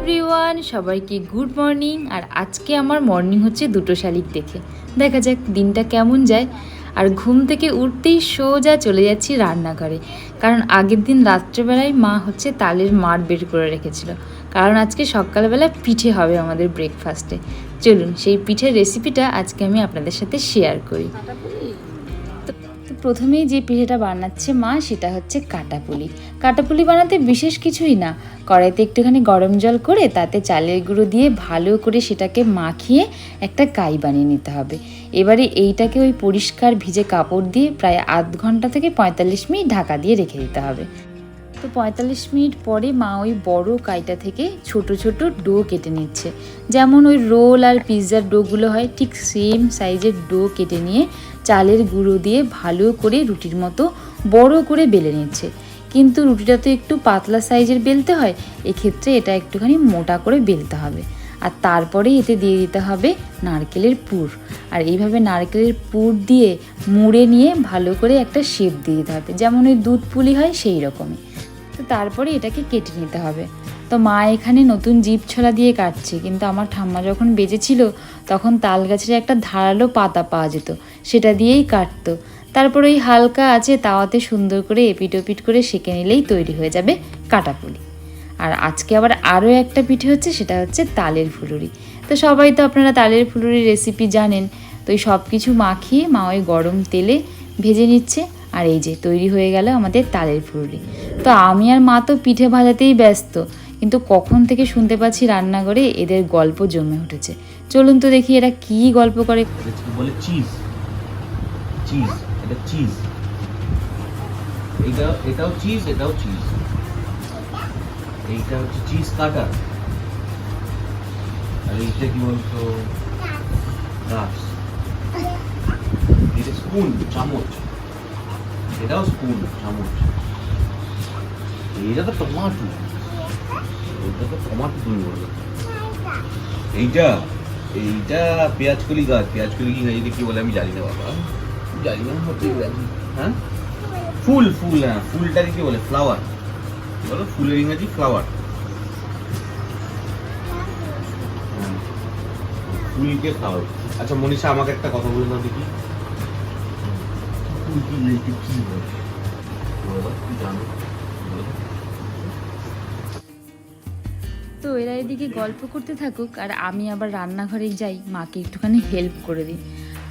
Everyone, সবাইকে good morning. আর আজকে আমার মর্নিং হচ্ছে দুটো শালিক দেখে। দেখা যাক দিনটা কেমন যায়। আর ঘুম থেকে উঠতেই সোজা চলে যাচ্ছি রান্নাঘরে। কারণ আগের দিন রাত্রেবেলায় মা হচ্ছে তালের মার বের করে রেখেছিল। কারণ আজকে সকালবেলা পিঠে হবে আমাদের ব্রেকফাস্টে চলুন, সেই পিঠের রেসিপিটা আজকে আমি আপনাদের সাথে শেয়ার করি। প্রথমেই যে পিঠেটা বানাচ্ছে মা, সেটা হচ্ছে কাটাপুলি। কাটাপুলি বানাতে বিশেষ কিছুই না। কড়াইতে একটুখানি গরম জল করে তাতে চালের গুঁড়ো দিয়ে ভালো করে সেটাকে মাখিয়ে একটা কাই বানিয়ে নিতে হবে। এবারে এইটাকে ওই পরিষ্কার ভিজে কাপড় দিয়ে প্রায় আধ ঘণ্টা থেকে পঁয়তাল্লিশ মিনিট ঢাকা দিয়ে রেখে দিতে হবে। তো পঁয়তাল্লিশ মিনিট পরে মা ওই বড় কাইটা থেকে ছোট ছোট ডো কেটে নিচ্ছে। যেমন ওই রোল আর পিৎজার ডোগুলো হয়, ঠিক সেম সাইজের ডো কেটে নিয়ে চালের গুঁড়ো দিয়ে ভালো করে রুটির মতো বড় করে বেলে নিচ্ছে। কিন্তু রুটিটা তো একটু পাতলা সাইজের বেলতে হয়, এক্ষেত্রে এটা একটুখানি মোটা করে বেলতে হবে। আর তারপরে এতে দিয়ে দিতে হবে নারকেলের পুর। আর এইভাবে নারকেলের পুর দিয়ে মুড়ে নিয়ে ভালো করে একটা শেপ দিয়ে দিতে হবে। যেমন ওই দুধ পুলি হয়, সেই রকমই। তারপরে এটাকে কেটে নিতে হবে। তো মা এখানে নতুন জিপ ছলা দিয়ে কাটছে, কিন্তু আমার ঠাম্মা যখন বেজেছিল তখন তাল গাছের একটা ধারালো পাতা পাওয়া যেত, সেটা দিয়েই কাটতো। তারপর ওই হালকা আছে তাওয়াতে সুন্দর করে এপিট ওপিট করে সেঁকে নিলেই তৈরি হয়ে যাবে কাটাপুলি আর আজকে আবার আরও একটা পিঠে হচ্ছে, সেটা হচ্ছে তালের ফুলুরি। তো সবাই তো আপনারা তালের ফুলুরির রেসিপি জানেন, তো এই সব কিছু মাখিয়ে মা ওই গরম তেলে ভেজে নিচ্ছে। আর এই যে তৈরি হয়ে গেল আমাদের তালের ফুলুরি তো আমি আর মা তো পিঠে ভাজাতেই ব্যস্ত, কিন্তু কখন থেকে শুনতে পাচ্ছি রান্নাঘরে এদের গল্প জমে উঠেছে। চলুন তো দেখি এরা কি গল্প করে। বলে চিজ চিজ এটা চিজ এটা এটাও চিজ এটাও চিজ এইটা হচ্ছে চিজ আর এইটা কি বলতো? এটা স্পুন চামচ। এটাও স্পুন চামচ এইটা তো টমাটো এইটা তো টমাটো তুমি বলো এইটা এইটা পেঁয়াজ কলি গাছ পেঁয়াজ কলি কি ইংরেজিতে কি বলে আমি জানি না বাবা জানি না হতে হ্যাঁ ফুল ফুল হ্যাঁ ফুলটাকে কি বলে ফ্লাওয়ার বলো ফুলের ইংরেজি ফ্লাওয়ার ফুলকে ফ্লাওয়ার আচ্ছা মনীষা আমাকে একটা কথা বলে দাও দেখি তো, এরা এদিকে গল্প করতে থাকুক আর আমি আবার রান্নাঘরে যাই মাকে একটুখানি হেল্প করে দিই।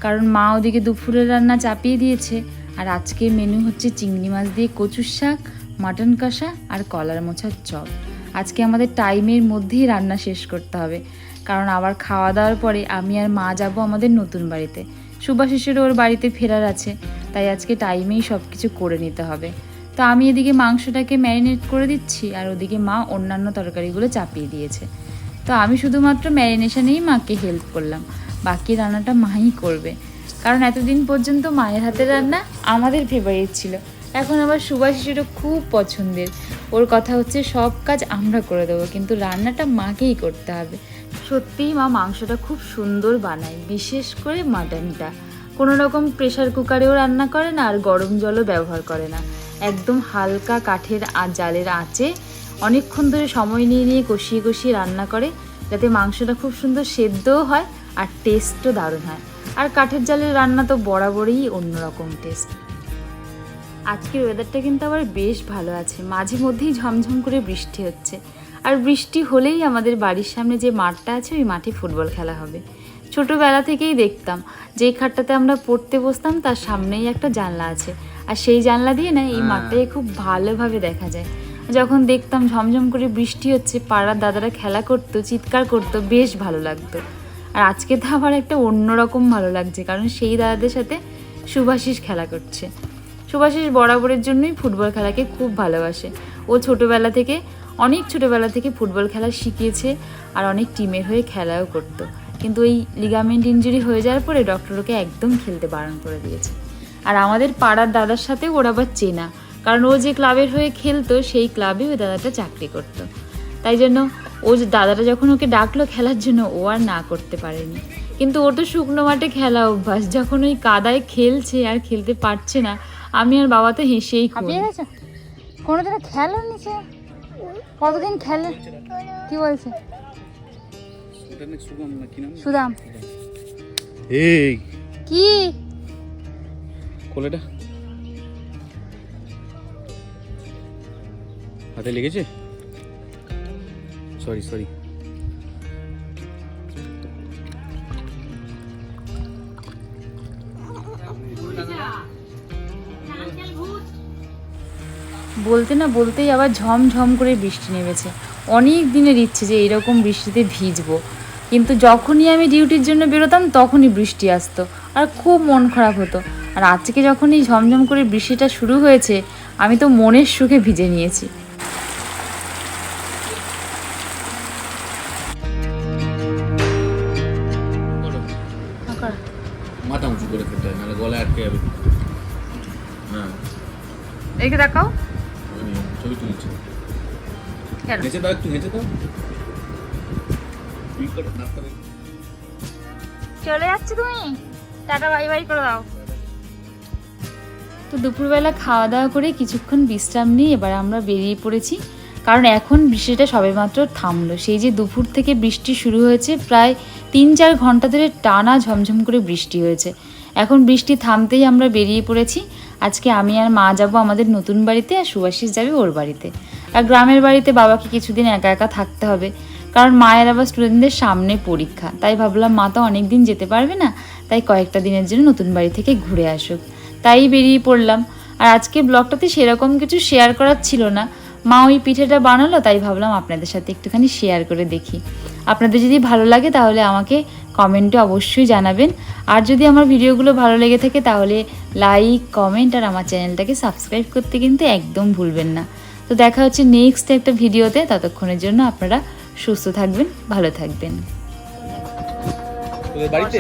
কারণ মা ওদিকে দুপুরের রান্না চাপিয়ে দিয়েছে আর আজকের মেনু হচ্ছে চিংড়ি মাছ দিয়ে কচুর শাক মাটন কষা আর কলার মোছার চপ। আজকে আমাদের টাইমের মধ্যেই রান্না শেষ করতে হবে। কারণ আবার খাওয়া দাওয়ার পরে আমি আর মা যাব আমাদের নতুন বাড়িতে। সুভাষিসেরও ওর বাড়িতে ফেরার আছে। তাই আজকে টাইমেই সব কিছু করে নিতে হবে। তো আমি এদিকে মাংসটাকে ম্যারিনেট করে দিচ্ছি, আর ওদিকে মা অন্যান্য তরকারিগুলো চাপিয়ে দিয়েছে। তো আমি শুধুমাত্র ম্যারিনেশনেই মাকে হেল্প করলাম, বাকি রান্নাটা মাই করবে। কারণ এতদিন পর্যন্ত মায়ের হাতের রান্না আমাদের ফেভারিট ছিল। এখন আবার সুভাষিসেরও খুব পছন্দের। ওর কথা হচ্ছে, সব কাজ আমরা করে দেবো, কিন্তু রান্নাটা মাকেই করতে হবে। সত্যিই মা মাংসটা খুব সুন্দর বানায়, বিশেষ করে মাটনটা কোনো রকম প্রেশার কুকারেও রান্না করে না আর গরম জলও ব্যবহার করে না। একদম হালকা কাঠের জালের আঁচে অনেকক্ষণ ধরে সময় নিয়ে নিয়ে কষিয়ে কষিয়ে রান্না করে, যাতে মাংসটা খুব সুন্দর সেদ্ধও হয় আর টেস্টও দারুণ হয়। আর কাঠের জালের রান্না তো বরাবরই অন্যরকম টেস্ট আজকের ওয়েদারটা কিন্তু আবার বেশ ভালো আছে। মাঝে মধ্যেই ঝমঝম করে বৃষ্টি হচ্ছে। আর বৃষ্টি হলেই আমাদের বাড়ির সামনে যে মাঠটা আছে, ওই মাঠে ফুটবল খেলা হবে। ছোটোবেলা থেকেই দেখতাম। যেই খাটটাতে আমরা পড়তে বসতাম তার সামনেই একটা জানলা আছে। আর সেই জানলা দিয়ে না এই মাঠটাকে খুব ভালোভাবে দেখা যায়। যখন দেখতাম ঝমঝম করে বৃষ্টি হচ্ছে পাড়ার দাদারা খেলা করতো চিৎকার করতো বেশ ভালো লাগতো। আর আজকে তো আবার একটা অন্যরকম ভালো লাগছে কারণ সেই দাদাদের সাথে সুভাষিস খেলা করছে। সুভাষিস বরাবরের জন্যই ফুটবল খেলাকে খুব ভালোবাসে। ও ছোটোবেলা থেকে অনেক ছোটোবেলা থেকে ফুটবল খেলা শিখিয়েছে আর অনেক টিমের হয়ে খেলাও করতো। কিন্তু ওই লিগামেন্ট ইঞ্জুরি হয়ে যাওয়ার পরে ডক্টর ওকে একদম খেলতে বারণ করে দিয়েছে। আর আমাদের পাড়ার দাদার সাথে ওর আবার চেনা। কারণ ও যে ক্লাবের হয়ে খেলতো, সেই ক্লাবে ওই দাদাটা চাকরি করতো। তাই জন্য ও যে দাদাটা যখন ওকে ডাকলো খেলার জন্য, ও আর না করতে পারেনি। কিন্তু ও তো শুকনো মাঠে খেলা অভ্যাস। যখন ওই কাদায় খেলছে আর খেলতে পারছে না, আমি আর বাবা তো হেসেই খুব কোনো দিনে খেলো নিচে কতদিন খেলে? কি বলছে? সুদাম। এই। কি? কোলেটা? হাতে লেগেছে? সরি সরি বলতে না বলতেই আবার ঝমঝম করে বৃষ্টি নেমেছে। অনেক দিনের ইচ্ছে যে এরকম বৃষ্টিতে ভিজবো। কিন্তু যখনই আমি ডিউটির জন্য বেরোতাম তখনই বৃষ্টি আসতো। আর খুব মন খারাপ হতো। আর আজকে যখনই ঝমঝম করে বৃষ্টিটা শুরু হয়েছে আমি তো মনের সুখে ভিজে নিয়েছি। মাথা উঁচু করে খেতে হয় নাহলে গলায় আটকে যাবে। হ্যাঁ। দেখে দেখাও। ছবি তুলছি। হেঁচে দাও একটু হেঁচে দাও। চলে তুমি? টাটা, বাই বাই করে দাও। তো দুপুরবেলা খাওয়া দাওয়া করে কিছুক্ষণ বিশ্রাম নিয়ে এবার আমরা বেরিয়ে পড়েছি। কারণ এখন বৃষ্টিটা সবেমাত্র থামলো। সেই যে দুপুর থেকে বৃষ্টি শুরু হয়েছে, প্রায় তিন চার ঘণ্টা ধরে টানা ঝমঝম করে বৃষ্টি হয়েছে। এখন বৃষ্টি থামতেই আমরা বেরিয়ে পড়েছি। আজকে আমি আর মা যাব আমাদের নতুন বাড়িতে আর সুভাষিস যাবে ওর বাড়িতে। আর গ্রামের বাড়িতে বাবাকে কিছুদিন একা একা থাকতে হবে। কারণ মায়ের আবার স্টুডেন্টদের সামনে পরীক্ষা। তাই ভাবলাম, মা তো অনেক দিন যেতে পারবে না, তাই কয়েকটা দিনের জন্য নতুন বাড়ি থেকে ঘুরে আসুক। তাই বেরিয়ে পড়লাম। আর আজকে ব্লগটাতে সেরকম কিছু শেয়ার করার ছিল না। মা ওই পিঠেটা বানালো, তাই ভাবলাম আপনাদের সাথে একটুখানি শেয়ার করে দেখি। আপনাদের যদি ভালো লাগে, তাহলে আমাকে কমেন্টে অবশ্যই জানাবেন। আর যদি আমার ভিডিওগুলো ভালো লেগে থাকে, তাহলে লাইক কমেন্ট আর আমার চ্যানেলটাকে সাবস্ক্রাইব করতে কিন্তু একদম ভুলবেন না। তো দেখা হচ্ছে নেক্সট একটা ভিডিওতে। ততক্ষণের জন্য আপনারা সুস্থ থাকবেন ভালো থাকবেন। বাড়িতে?